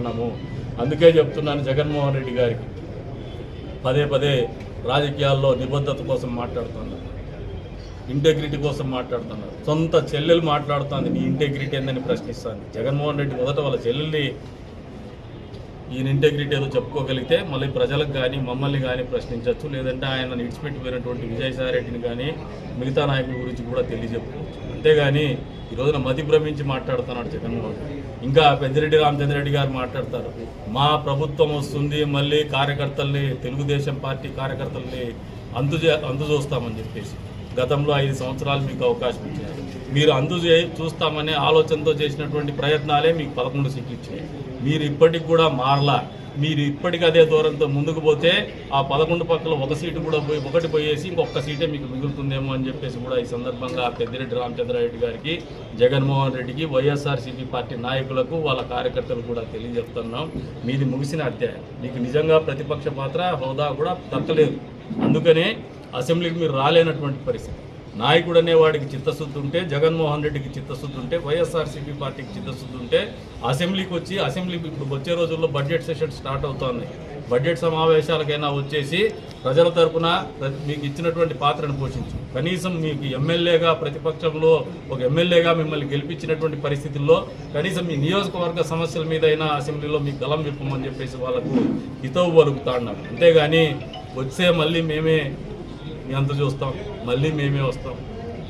ఉన్నాము. అందుకే చెప్తున్నాను జగన్మోహన్ రెడ్డి గారికి. పదే పదే రాజకీయాల్లో నిబద్ధత కోసం మాట్లాడుతున్నారు. ఇంటెగ్రిటీ కోసం మాట్లాడుతున్నారు. సొంత చెల్లెలు మాట్లాడుతుంది నీ ఇంటెగ్రిటీ ఏందని ప్రశ్నిస్తాను జగన్మోహన్ రెడ్డి మొదట వాళ్ళ చెల్లెల్ని ఈయన ఇంటెగ్రిటీ ఏదో చెప్పుకోగలిగితే మళ్ళీ ప్రజలకు కానీ మమ్మల్ని కానీ ప్రశ్నించవచ్చు లేదంటే ఆయన విడిచిపెట్టిపోయినటువంటి విజయసాయి రెడ్డిని కానీ మిగతా నాయకుల గురించి కూడా తెలియజెప్పుకోవచ్చు. అంతేగాని ఈ రోజున మతి భ్రమించి మాట్లాడుతున్నాడు జగన్మోహన్ ఇంకా పెద్దిరెడ్డి రామచంద్రరెడ్డి గారు మాట్లాడతారు. మా ప్రభుత్వం వస్తుంది మళ్ళీ కార్యకర్తల్ని తెలుగుదేశం పార్టీ కార్యకర్తల్ని అంతు చే- అంతు చూస్తామని చెప్పేసి. గతంలో ఐదు సంవత్సరాలు మీకు అవకాశం ఇచ్చారు. మీరు అందుచే చూస్తామనే ఆలోచనతో చేసినటువంటి ప్రయత్నాలే మీకు పదకొండు సీట్లు ఇచ్చాయి మీరు ఇప్పటికి కూడా మారలా. మీరు ఇప్పటికి అదే దూరంతో ముందుకు పోతే ఆ పదకొండు పక్కల ఒక సీటు కూడా పోయి ఒకటి పోయేసి ఇంకొక సీటే మీకు మిగులుతుందేమో అని చెప్పేసి కూడా ఈ సందర్భంగా పెద్దిరెడ్డి రామచంద్రారెడ్డి గారికి జగన్మోహన్ రెడ్డికి వైఎస్ఆర్సీపీ పార్టీ నాయకులకు వాళ్ళ కార్యకర్తలు కూడా తెలియజెప్తున్నాం మీది ముగిసిన అధ్యాయం. మీకు నిజంగా ప్రతిపక్ష పాత్ర హోదా కూడా దక్కలేదు అందుకనే అసెంబ్లీకి మీరు రాలేనటువంటి పరిస్థితి. నాయకుడు అనేవాడికి చిత్తశుద్ధి ఉంటే జగన్మోహన్ రెడ్డికి చిత్తశుద్ధి ఉంటే వైఎస్ఆర్సీపీ పార్టీకి చిత్తశుద్ధి ఉంటే అసెంబ్లీకి వచ్చి అసెంబ్లీకి ఇప్పుడు వచ్చే రోజుల్లో బడ్జెట్ సెషన్ స్టార్ట్ అవుతోంది. బడ్జెట్ సమావేశాలకైనా వచ్చేసి ప్రజల తరపున మీకు ఇచ్చినటువంటి పాత్రను పోషించు. కనీసం మీకు ఎమ్మెల్యేగా ప్రతిపక్షంలో ఒక ఎమ్మెల్యేగా మిమ్మల్ని గెలిపించినటువంటి పరిస్థితుల్లో కనీసం మీ నియోజకవర్గ సమస్యల మీద అయినా అసెంబ్లీలో మీకు గలం విప్పమని చెప్పేసి వాళ్ళకు హితవు పలుకుతా ఉన్నాం అంతేగాని వచ్చే మళ్ళీ మేమే ఎంత చూస్తాం? మళ్ళీ మేమే వస్తాం.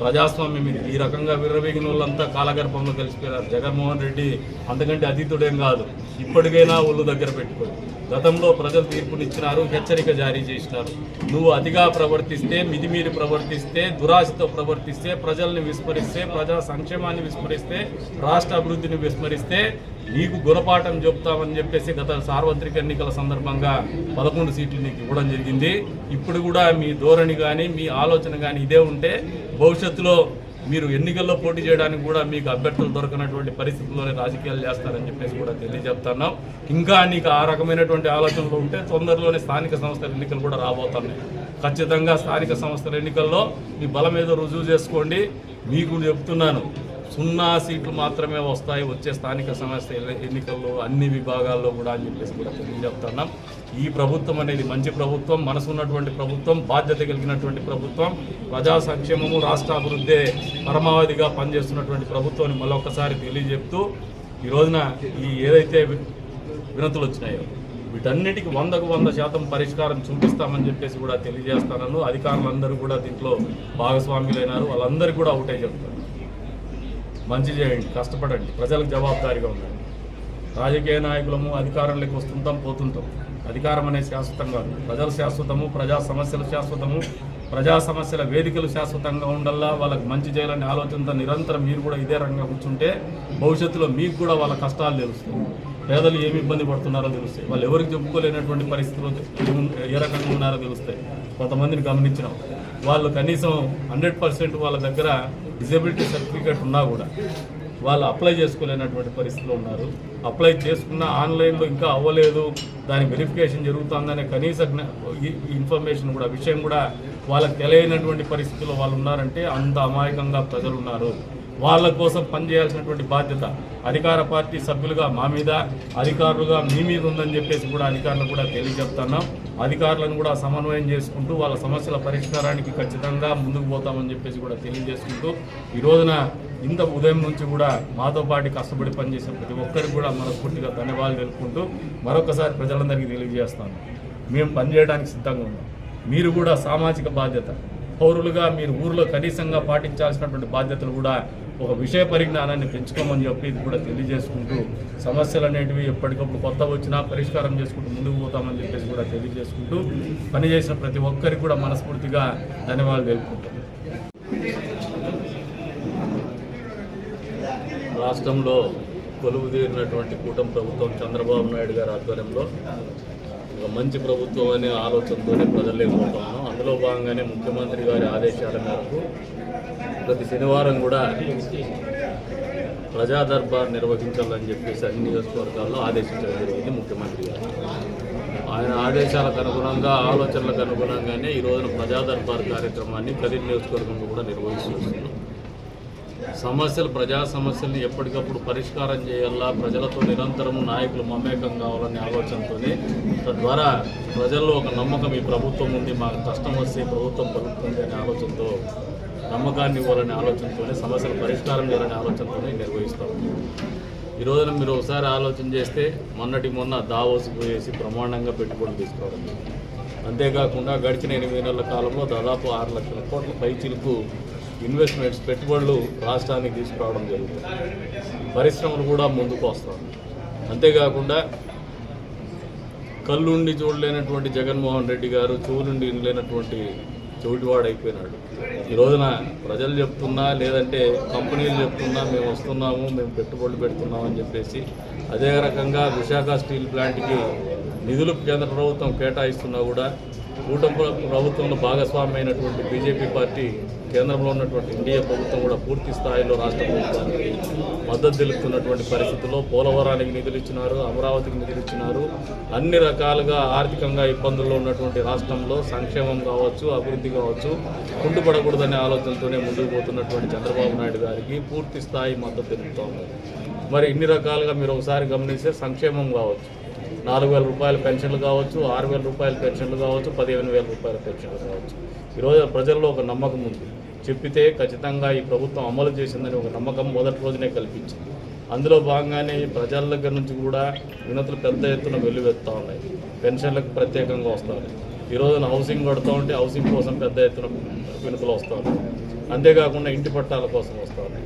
ప్రజాస్వామ్యం ఇది ఈ రకంగా విర్రవేగిన వాళ్ళంతా కాలగర్భంలో కలిసిపోయారు జగన్మోహన్ రెడ్డి అంతకంటే అతీతుడేం కాదు. ఇప్పటికైనా ఒళ్ళు దగ్గర పెట్టుకోరు గతంలో ప్రజలు తీర్పునిచ్చినారు హెచ్చరిక జారీ చేసినారు. నువ్వు అతిగా ప్రవర్తిస్తే మితిమీరి ప్రవర్తిస్తే దురాశతో ప్రవర్తిస్తే ప్రజల్ని విస్మరిస్తే ప్రజా సంక్షేమాన్ని విస్మరిస్తే రాష్ట్ర అభివృద్ధిని విస్మరిస్తే నీకు గుణపాఠం చెప్తామని చెప్పేసి గత సార్వత్రిక ఎన్నికల సందర్భంగా పదకొండు సీట్లు నీకు ఇవ్వడం జరిగింది. ఇప్పుడు కూడా మీ ధోరణి కానీ మీ ఆలోచన కానీ ఇదే ఉంటే భవిష్యత్తులో మీరు ఎన్నికల్లో పోటీ చేయడానికి కూడా మీకు అభ్యర్థులు దొరకనటువంటి పరిస్థితుల్లోనే రాజకీయాలు చేస్తారని చెప్పేసి కూడా తెలియజెప్తున్నాం. ఇంకా నీకు ఆ రకమైనటువంటి ఆలోచనలు ఉంటే తొందరలోనే స్థానిక సంస్థల ఎన్నికలు కూడా రాబోతున్నాయి. ఖచ్చితంగా స్థానిక సంస్థల ఎన్నికల్లో మీ బలం ఏదో రుజువు చేసుకోండి. మీకు చెప్తున్నాను సున్నా సీట్లు మాత్రమే వస్తాయి వచ్చే స్థానిక సంస్థ ఎన్నికల్లో అన్ని విభాగాల్లో కూడా అని చెప్పేసి కూడా తెలియజెప్తున్నాం ఈ ప్రభుత్వం అనేది మంచి ప్రభుత్వం మనసు ఉన్నటువంటి ప్రభుత్వం బాధ్యత కలిగినటువంటి ప్రభుత్వం ప్రజా సంక్షేమము రాష్ట్ర అభివృద్ధి పరమావధిగా పనిచేస్తున్నటువంటి ప్రభుత్వాన్ని మరొకసారి తెలియజెప్తూ ఈ రోజున ఈ ఏదైతే వినతులు వచ్చినాయో వీటన్నిటికీ వందకు వంద శాతం పరిష్కారం చూపిస్తామని చెప్పేసి కూడా తెలియజేస్తానను. అధికారులందరూ కూడా దీంట్లో భాగస్వాములైనారు. వాళ్ళందరికీ కూడా ఒకటే చెప్తారు. మంచి చేయండి కష్టపడండి. ప్రజలకు జవాబుదారీగా ఉండండి. రాజకీయ నాయకులము అధికారంలోకి వస్తుంటాం పోతుంటాం. అధికారం అనేది శాశ్వతం కాదు. ప్రజలు శాశ్వతము ప్రజా సమస్యలు శాశ్వతము. ప్రజా సమస్యల వేదికలు శాశ్వతంగా ఉండల్లా వాళ్ళకి మంచి చేయాలనే ఆలోచనతో నిరంతరం మీరు కూడా ఇదే రంగంగా కూర్చుంటే భవిష్యత్తులో మీకు కూడా వాళ్ళ కష్టాలు తెలుస్తాయి. పేదలు ఏమి ఇబ్బంది పడుతున్నారో తెలుస్తాయి. వాళ్ళు ఎవరికి చెప్పుకోలేనటువంటి పరిస్థితులు ఏ రకంగా ఉన్నారో తెలుస్తాయి. కొంతమందిని గమనించినాం. వాళ్ళు కనీసం హండ్రెడ్ పర్సెంట్ వాళ్ళ దగ్గర డిజబిలిటీ సర్టిఫికేట్ ఉన్నా కూడా వాళ్ళు అప్లై చేసుకోలేనటువంటి పరిస్థితిలో ఉన్నారు. అప్లై చేసుకున్న ఆన్లైన్లో ఇంకా అవ్వలేదు. దాని వెరిఫికేషన్ జరుగుతుందనే కనీస ఈ- ఇన్ఫర్మేషన్ కూడా విషయం కూడా వాళ్ళకి తెలియనటువంటి పరిస్థితుల్లో వాళ్ళు ఉన్నారంటే అంత అమాయకంగా ప్రజలు ఉన్నారు. వాళ్ళ కోసం పనిచేయాల్సినటువంటి బాధ్యత అధికార పార్టీ సభ్యులుగా మా మీద అధికారులుగా మీ మీద ఉందని చెప్పేసి కూడా అధికారులు కూడా తెలియజెప్తున్నాం అధికారులను కూడా సమన్వయం చేసుకుంటూ వాళ్ళ సమస్యల పరిష్కారానికి ఖచ్చితంగా ముందుకు పోతామని చెప్పేసి కూడా తెలియజేసుకుంటూ ఈ రోజున ఇంత ఉదయం నుంచి కూడా మాతో పాటు కష్టపడి పనిచేసిన ప్రతి ఒక్కరికి కూడా మనస్ఫూర్తిగా ధన్యవాదాలు తెలుపుకుంటూ మరొకసారి ప్రజలందరికీ తెలియజేస్తాను. మేము పనిచేయడానికి సిద్ధంగా ఉన్నాం. మీరు కూడా సామాజిక బాధ్యత. పౌరులుగా మీరు ఊరిలో కనీసంగా పాటించాల్సినటువంటి బాధ్యతలు కూడా ఒక విషయ పరిజ్ఞానాన్ని పెంచుకోమని చెప్పి ఇది కూడా తెలియజేసుకుంటూ సమస్యలు అనేటివి ఎప్పటికప్పుడు కొత్త వచ్చినా పరిష్కారం చేసుకుంటూ ముందుకు పోతామని చెప్పేసి కూడా తెలియజేసుకుంటూ పనిచేసిన ప్రతి ఒక్కరికి కూడా మనస్ఫూర్తిగా ధన్యవాదాలు తెలుపుకుంటాం రాష్ట్రంలో కొలువు తీరినటువంటి కూటమి ప్రభుత్వం చంద్రబాబు నాయుడు గారి ఆధ్వర్యంలో ఒక మంచి ప్రభుత్వం అనే ఆలోచనతోనే ప్రజలేకపోతున్నాం అందులో భాగంగానే ముఖ్యమంత్రి గారి ఆదేశాల మేరకు ప్రతి శనివారం కూడా ప్రజా దర్బార్ నిర్వహించాలని చెప్పేసి అన్ని నియోజకవర్గాల్లో ఆదేశించడం జరిగింది ముఖ్యమంత్రి గారు. ఆయన ఆదేశాలకు అనుగుణంగా ఆలోచనలకు అనుగుణంగానే ఈ రోజున ప్రజా దర్బార్ కార్యక్రమాన్ని ప్రతి నియోజకవర్గంలో కూడా నిర్వహిస్తున్నాం సమస్యలు ప్రజా సమస్యల్ని ఎప్పటికప్పుడు పరిష్కారం చేయాలా ప్రజలతో నిరంతరం నాయకులు మమేకం కావాలనే ఆలోచనతోనే తద్వారా ప్రజల్లో ఒక నమ్మకం ఈ ప్రభుత్వం ఉంది మాకు కష్టం వస్తే ప్రభుత్వం పలుకుతుంది అనే ఆలోచనతో నమ్మకాన్ని ఇవ్వాలనే ఆలోచనతోనే సమస్యలు పరిష్కారం చేయాలనే ఆలోచనతోనే నిర్వహిస్తాం ఈ రోజున మీరు ఒకసారి ఆలోచన చేస్తే మొన్నటి మొన్న దావోస్ పోయేసి బ్రహ్మాండంగా పెట్టుబడులు తీసుకోవడం. అంతేకాకుండా గడిచిన ఎనిమిది నెలల కాలంలో దాదాపు ఆరు లక్షల కోట్ల పైచిలకు ఇన్వెస్ట్మెంట్స్ పెట్టుబడులు రాష్ట్రానికి తీసుకురావడం జరుగుతుంది. పరిశ్రమలు కూడా ముందుకు వస్తాయి. అంతేకాకుండా కళ్ళుండి చూడలేనటువంటి జగన్మోహన్ రెడ్డి గారు చూలుండి వినలేనటువంటి చెవిటివాడు అయిపోయినాడు ఈ రోజున ప్రజలు చెప్తున్నా లేదంటే కంపెనీలు చెప్తున్నా మేము వస్తున్నాము మేము పెట్టుబడులు పెడుతున్నాము అని చెప్పేసి అదే రకంగా విశాఖ స్టీల్ ప్లాంట్కి నిధులు కేంద్ర ప్రభుత్వం కేటాయిస్తున్నా కూడా కూటమి ప్రభుత్వంలో భాగస్వామ్యమైనటువంటి అయినటువంటి బీజేపీ పార్టీ కేంద్రంలో ఉన్నటువంటి ఎన్డీఏ ప్రభుత్వం కూడా పూర్తి స్థాయిలో రాష్ట్ర ప్రభుత్వానికి మద్దతు తెలుపుతున్నటువంటి పరిస్థితుల్లో పోలవరానికి నిధులు ఇచ్చినారు అమరావతికి నిధులు ఇచ్చినారు. అన్ని రకాలుగా ఆర్థికంగా ఇబ్బందుల్లో ఉన్నటువంటి రాష్ట్రంలో సంక్షేమం కావచ్చు అభివృద్ధి కావచ్చు కుంటుపడకూడదనే ఆలోచనతోనే ముందుకు పోతున్నటువంటి చంద్రబాబు నాయుడు గారికి పూర్తి స్థాయి మద్దతు తెలుపుతా మరి ఇన్ని రకాలుగా మీరు ఒకసారి గమనిస్తే సంక్షేమం కావచ్చు. నాలుగు వేల రూపాయల పెన్షన్లు కావచ్చు ఆరు వేల రూపాయల పెన్షన్లు కావచ్చు పదిహేను వేల రూపాయల పెన్షన్లు కావచ్చు. ఈరోజు ప్రజల్లో ఒక నమ్మకం ఉంది. చెప్పితే ఖచ్చితంగా ఈ ప్రభుత్వం అమలు చేసిందని ఒక నమ్మకం మొదటి రోజునే కల్పించింది. అందులో భాగంగానే ఈ ప్రజల దగ్గర నుంచి కూడా వినతులు పెద్ద ఎత్తున వెల్లువెత్తా ఉన్నాయి. పెన్షన్లకు ప్రత్యేకంగా వస్తూ ఉన్నాయి. ఈ రోజున హౌసింగ్ కొడుతూ ఉంటే హౌసింగ్ కోసం పెద్ద ఎత్తున వినతులు వస్తూ ఉన్నాయి అంతేకాకుండా ఇంటి పట్టాల కోసం వస్తూ ఉన్నాయి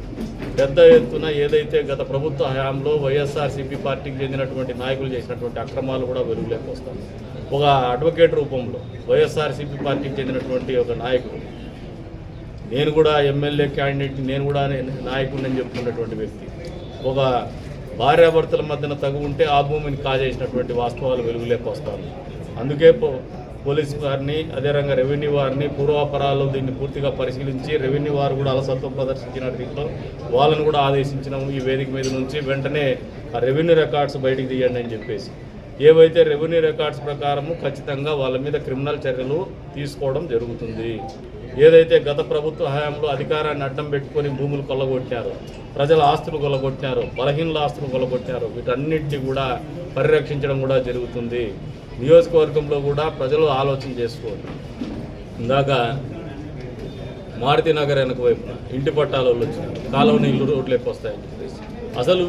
పెద్ద ఎత్తున ఏదైతే గత ప్రభుత్వ హయాంలో వైఎస్ఆర్సీపీ పార్టీకి చెందినటువంటి నాయకులు చేసినటువంటి అక్రమాలు కూడా వెలుగులోకి వస్తాయి. ఒక అడ్వకేట్ రూపంలో వైఎస్ఆర్సీపీ పార్టీకి చెందినటువంటి ఒక నాయకుడు నేను కూడా ఎమ్మెల్యే క్యాండిడేట్ నేను కూడా నాయకుడిని అని చెప్పుకున్నటువంటి వ్యక్తి. ఒక భార్యాభర్తల మధ్యన తగు ఉంటే ఆ భూమిని కాజేసినటువంటి వాస్తవాలు వెలుగులోకి వస్తాను అందుకే పో- పోలీస్ వారిని అదే రెవెన్యూ వారిని పూర్వాపరాలు దీన్ని పూర్తిగా పరిశీలించి రెవెన్యూ వారు కూడా అలసత్వం ప్రదర్శించిన రీతిలో వాళ్ళని కూడా ఆదేశించినాము ఈ వేదిక మీద నుంచి. వెంటనే ఆ రెవెన్యూ రికార్డ్స్ బయటికి తీయండి అని చెప్పేసి. ఏవైతే రెవెన్యూ రికార్డ్స్ ప్రకారము ఖచ్చితంగా వాళ్ళ మీద క్రిమినల్ చర్యలు తీసుకోవడం జరుగుతుంది. ఏదైతే గత ప్రభుత్వ హయాంలో అధికారాన్ని అడ్డం పెట్టుకొని భూములు కొల్లగొట్టారో ప్రజల ఆస్తులు కొల్లగొట్టారు బలహీనల ఆస్తులు కొల్లగొట్టారు వీటన్నిటిని కూడా పరిరక్షించడం కూడా జరుగుతుంది. నియోజకవర్గంలో కూడా ప్రజలు ఆలోచన చేసుకోవాలి. ఇందాక మారుతి నగర్ వెనక వైపున ఇంటి పట్టాల వాళ్ళు వచ్చినారు. కాలువని ఇల్లు రోడ్లకు వస్తాయని చెప్పేసి. అసలు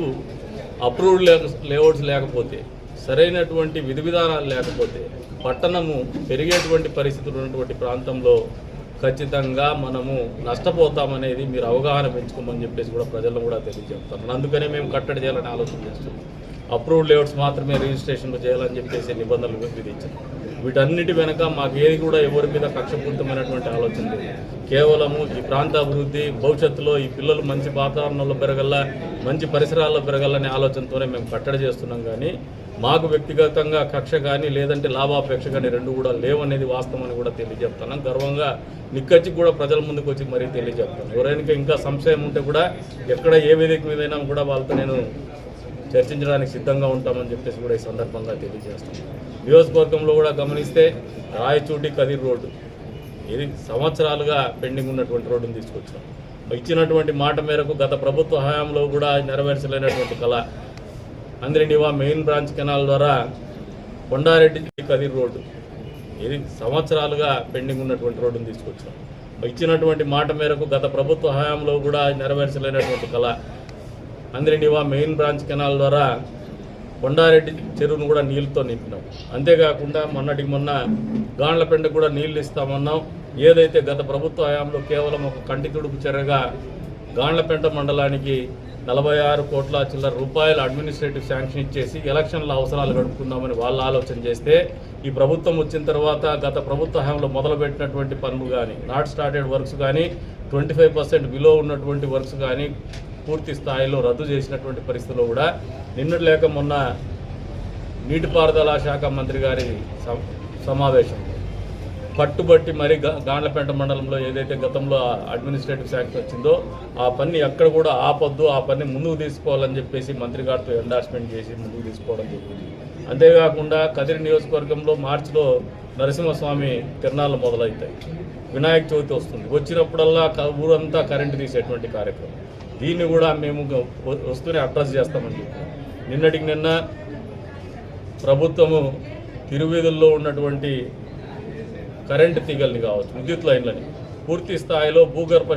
అప్రూవ్డ్ లేఅవుట్స్ లేకపోతే సరైనటువంటి విధి విధానాలు లేకపోతే పట్టణము పెరిగేటువంటి పరిస్థితులు ఉన్నటువంటి ప్రాంతంలో ఖచ్చితంగా మనము నష్టపోతామనేది మీరు అవగాహన పెంచుకోమని చెప్పేసి కూడా ప్రజలను కూడా తెలియజేస్తున్నారు అందుకనే మేము కట్టడి చేయాలని ఆలోచన చేస్తున్నాం. అప్రూవ్డ్ లేఅవుట్స్ మాత్రమే రిజిస్ట్రేషన్లు చేయాలని చెప్పేసి నిబంధనలు విధించారు. వీటన్నిటి వెనక మాకు ఏది కూడా ఎవరి మీద కక్షపూరితమైనటువంటి ఆలోచన లేదు. కేవలము ఈ ప్రాంత అభివృద్ధి భవిష్యత్తులో ఈ పిల్లలు మంచి వాతావరణంలో పెరగల్లా మంచి పరిసరాల్లో పెరగాలనే ఆలోచనతోనే మేము కట్టడి చేస్తున్నాం కానీ మాకు వ్యక్తిగతంగా కక్ష కానీ లేదంటే లాభాపేక్ష కానీ రెండు కూడా లేవనేది వాస్తవం అని కూడా తెలియజెప్తున్నాం గర్వంగా నిక్కచ్చి కూడా ప్రజల ముందుకు వచ్చి మరీ తెలియజెప్తాను ఎవరైనా ఇంకా సంశయం ఉంటే కూడా ఎక్కడ ఏ వేదిక మీదైనా కూడా వాళ్ళతో నేను చర్చించడానికి సిద్ధంగా ఉంటామని చెప్పేసి కూడా ఈ సందర్భంగా తెలియజేస్తాం నియోజకవర్గంలో కూడా గమనిస్తే రాయచూటి కదిర్ రోడ్డు. ఇది సంవత్సరాలుగా పెండింగ్ ఉన్నటువంటి రోడ్డును తీసుకొచ్చాం. ఇచ్చినటువంటి మాట మేరకు గత ప్రభుత్వ హయాంలో కూడా నెరవేర్చలేనటువంటి కళ అంద్రినివా మెయిన్ బ్రాంచ్ కెనాల్ ద్వారా కొండారెడ్డి కదిర్ రోడ్డు. ఇది సంవత్సరాలుగా పెండింగ్ ఉన్నటువంటి రోడ్డును తీసుకొచ్చాం. ఇచ్చినటువంటి మాట మేరకు గత ప్రభుత్వ హయాంలో కూడా నెరవేర్చలేనటువంటి కళ అంద్రినివా మెయిన్ బ్రాంచ్ కెనాల్ ద్వారా కొండారెడ్డి చెరువును కూడా నీళ్ళతో నింపినాం. అంతేకాకుండా మొన్నటికి మొన్న గాండ్లపెండ కూడా నీళ్ళు ఇస్తామన్నాం. ఏదైతే గత ప్రభుత్వ హయాంలో కేవలం ఒక కంటి తుడుపు చర్యగా గాండ్లపెంట మండలానికి నలభై ఆరు కోట్ల చిల్లర రూపాయల అడ్మినిస్ట్రేటివ్ శాంక్షన్ ఇచ్చేసి ఎలక్షన్ల అవసరాలు గడుపుకుందామని వాళ్ళు ఆలోచన చేస్తే ఈ ప్రభుత్వం వచ్చిన తర్వాత గత ప్రభుత్వ హయాంలో మొదలుపెట్టినటువంటి పనులు కానీ నాట్ స్టార్టెడ్ వర్క్స్ కానీ ట్వంటీ ఫైవ్ పర్సెంట్ బిలో ఉన్నటువంటి వర్క్స్ కానీ పూర్తి స్థాయిలో రద్దు చేసినటువంటి పరిస్థితుల్లో కూడా నిన్నటి లేక మొన్న నీటిపారుదల శాఖ మంత్రి గారి సమావేశం. పట్టుబట్టి మరి గాండ్లపేట మండలంలో ఏదైతే గతంలో అడ్మినిస్ట్రేటివ్ శాఖ వచ్చిందో ఆ పని ఎక్కడ కూడా ఆపొద్దు ఆ పని ముందుకు తీసుకోవాలని చెప్పేసి మంత్రి గారితో ఎండార్స్మెంట్ చేసి ముందుకు తీసుకోవడం జరిగింది అంతేకాకుండా కదిరి నియోజకవర్గంలో మార్చిలో నరసింహస్వామి తిరణాలు మొదలవుతాయి. వినాయక చవితి వస్తుంది. వచ్చినప్పుడల్లా క- ఊరంతా కరెంటు తీసేటువంటి కార్యక్రమం. దీన్ని కూడా మేము వస్తూనే అడ్రస్ చేస్తామని నిన్నటికి నిన్న ప్రభుత్వము తిరువీధుల్లో ఉన్నటువంటి కరెంటు తీగల్ని కావచ్చు విద్యుత్ లైన్లని పూర్తి స్థాయిలో భూగర్భ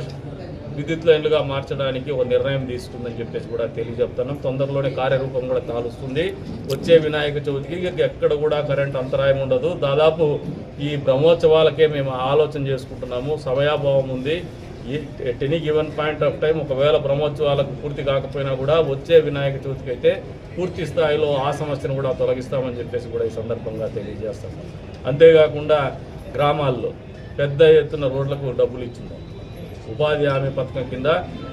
విద్యుత్ లైన్లుగా మార్చడానికి ఒక నిర్ణయం తీసుకుందని చెప్పేసి కూడా తెలియజెప్తున్నాం. తొందరలోనే కార్యరూపం కూడా కాలుస్తుంది. వచ్చే వినాయక చవితికి ఎక్కడ కూడా కరెంట్ అంతరాయం ఉండదు. దాదాపు ఈ బ్రహ్మోత్సవాలకే మేము ఆలోచన చేసుకుంటున్నాము. సమయాభావం ఉంది. At any given point of time ఒకవేళ బ్రహ్మోత్సవాలకు పూర్తి కాకపోయినా కూడా వచ్చే వినాయక చవితికి అయితే పూర్తి స్థాయిలో ఆ సమస్యను కూడా తొలగిస్తామని చెప్పేసి కూడా ఈ సందర్భంగా తెలియజేస్తాం. అంతేకాకుండా గ్రామాల్లో పెద్ద ఎత్తున రోడ్లకు డబ్బులు ఇచ్చింది. ఉపాధి హామీ పథకం కింద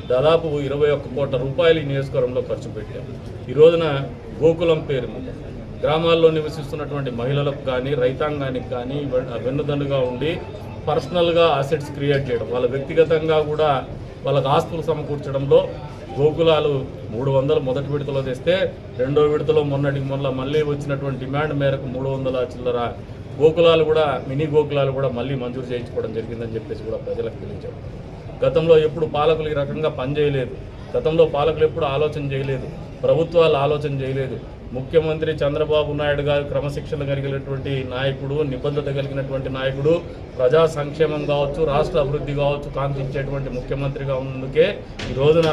దాదాపు ఇరవై ఒక్క కోట్ల రూపాయలు ఈ నియోజకవర్గంలో ఖర్చు పెట్టాం. ఈ రోజున గోకులం పేరు మీద గ్రామాల్లో నివసిస్తున్నటువంటి మహిళలకు కానీ రైతాంగానికి కానీ వెన్- వెన్నుదన్నుగా ఉండి పర్సనల్గా అసెట్స్ క్రియేట్ చేయడం వాళ్ళ వ్యక్తిగతంగా కూడా వాళ్ళకి ఆస్తులు సమకూర్చడంలో గోకులాలు మూడు వందలు మొదటి విడతలో తెస్తే రెండో విడతలో మొన్నటి మొన్న మళ్ళీ వచ్చినటువంటి డిమాండ్ మేరకు మూడు వందల చిల్లర గోకులాలు కూడా మినీ గోకులాలు కూడా మళ్ళీ మంజూరు చేయించుకోవడం జరిగిందని చెప్పేసి కూడా ప్రజలకు తెలియజేయడం. గతంలో ఎప్పుడు పాలకులు ఈ రకంగా పనిచేయలేదు. గతంలో పాలకులు ఎప్పుడు ఆలోచన చేయలేదు. ప్రభుత్వాలు ఆలోచన చేయలేదు. ముఖ్యమంత్రి చంద్రబాబు నాయుడు గారు క్రమశిక్షణ కలిగినటువంటి నాయకుడు నిబద్ధత కలిగినటువంటి నాయకుడు ప్రజా సంక్షేమం కావచ్చు రాష్ట్ర అభివృద్ధి కావచ్చు కాంక్షించేటువంటి ముఖ్యమంత్రిగా ఉన్నందుకే ఈ రోజున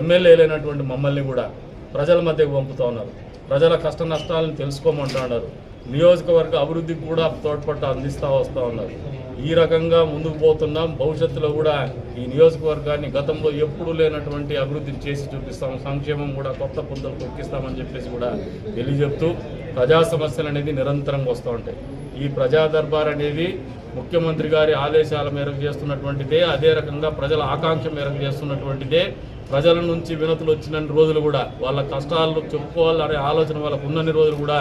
ఎమ్మెల్యేలైనటువంటి మమ్మల్ని కూడా ప్రజల మధ్యకు పంపుతూ ఉన్నారు. ప్రజల కష్ట నష్టాలను తెలుసుకోమంటున్నారు నియోజకవర్గ అభివృద్ధికి కూడా తోడ్పట్టు అందిస్తూ వస్తూ ఉన్నారు ఈ రకంగా ముందుకు పోతున్నాం. భవిష్యత్తులో కూడా ఈ నియోజకవర్గాన్ని గతంలో ఎప్పుడూ లేనటువంటి అభివృద్ధిని చేసి చూపిస్తాం. సంక్షేమం కూడా కొత్త పుంతలు తొక్కిస్తామని చెప్పేసి కూడా తెలియజెప్తూ ప్రజా సమస్యలు అనేది నిరంతరంగా వస్తూ ఉంటాయి. ఈ ప్రజా దర్బార్ అనేది ముఖ్యమంత్రి గారి ఆదేశాల మేరకు చేస్తున్నటువంటిదే. అదే రకంగా ప్రజల ఆకాంక్ష మేరకు చేస్తున్నటువంటిదే. ప్రజల నుంచి వినతులు వచ్చిన రోజులు కూడా వాళ్ళ కష్టాలు చెప్పుకోవాలనే ఆలోచన వాళ్ళకు ఉన్నన్ని రోజులు కూడా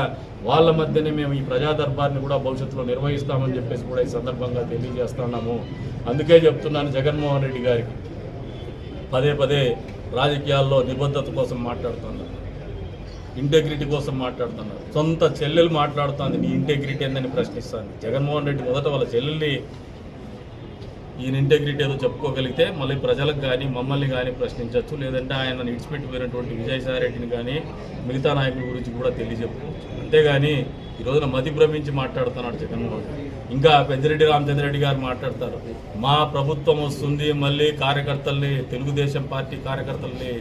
వాళ్ళ మధ్యనే మేము ఈ ప్రజా దర్బార్ని కూడా భవిష్యత్తులో నిర్వహిస్తామని చెప్పేసి కూడా ఈ సందర్భంగా తెలియజేస్తున్నాము. అందుకే చెప్తున్నాను జగన్మోహన్ రెడ్డి గారికి. పదే పదే రాజకీయాల్లో నిబద్ధత కోసం మాట్లాడుతున్నారు. ఇంటెగ్రిటీ కోసం మాట్లాడుతున్నారు. సొంత చెల్లెలు మాట్లాడుతుంది నీ ఇంటెగ్రిటీ ఏందని ప్రశ్నిస్తాను. జగన్మోహన్ రెడ్డి మొదట వాళ్ళ చెల్లెల్ని ఈయన ఇంటెగ్రిటీ ఏదో చెప్పుకోగలిగితే మళ్ళీ ప్రజలకు కానీ మమ్మల్ని కానీ ప్రశ్నించవచ్చు లేదంటే ఆయన ఇడిచిపెట్టిపోయినటువంటి విజయసాయిరెడ్డిని కానీ మిగతా నాయకుల గురించి కూడా తెలియజెప్పుకోవచ్చు. అంతేగాని ఈ రోజున మతి భ్రమించి మాట్లాడుతున్నాడు జగన్మోహన్ ఇంకా పెద్దిరెడ్డి రామచంద్రరెడ్డి గారు మాట్లాడతారు. మా ప్రభుత్వం వస్తుంది మళ్ళీ కార్యకర్తల్ని తెలుగుదేశం పార్టీ కార్యకర్తల్ని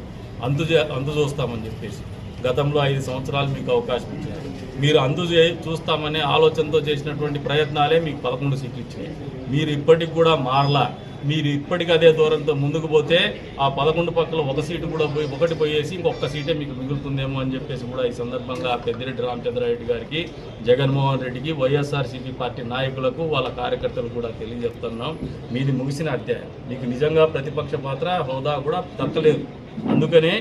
అంతు చే అంతు చూస్తామని చెప్పేసి. గతంలో ఐదు సంవత్సరాలు మీకు అవకాశం ఇచ్చారు. మీరు అందు చూస్తామనే ఆలోచనతో చేసినటువంటి ప్రయత్నాలే మీకు పదకొండు సీట్లు ఇచ్చినాయి. మీరు ఇప్పటికి కూడా మారలా. మీరు ఇప్పటికి అదే దూరంతో ముందుకు పోతే ఆ పదకొండు పక్కల ఒక సీటు కూడా పోయి ఒకటి పోయేసి ఇంకొక సీటే మీకు మిగులుతుందేమో అని చెప్పేసి కూడా ఈ సందర్భంగా పెద్దిరెడ్డి రామచంద్రారెడ్డి గారికి జగన్మోహన్ రెడ్డికి వైఎస్ఆర్సీపీ పార్టీ నాయకులకు వాళ్ళ కార్యకర్తలు కూడా తెలియజెప్తున్నాం మీది ముగిసిన అధ్యాయం. మీకు నిజంగా ప్రతిపక్ష పాత్ర హోదా కూడా దక్కలేదు. అందుకనే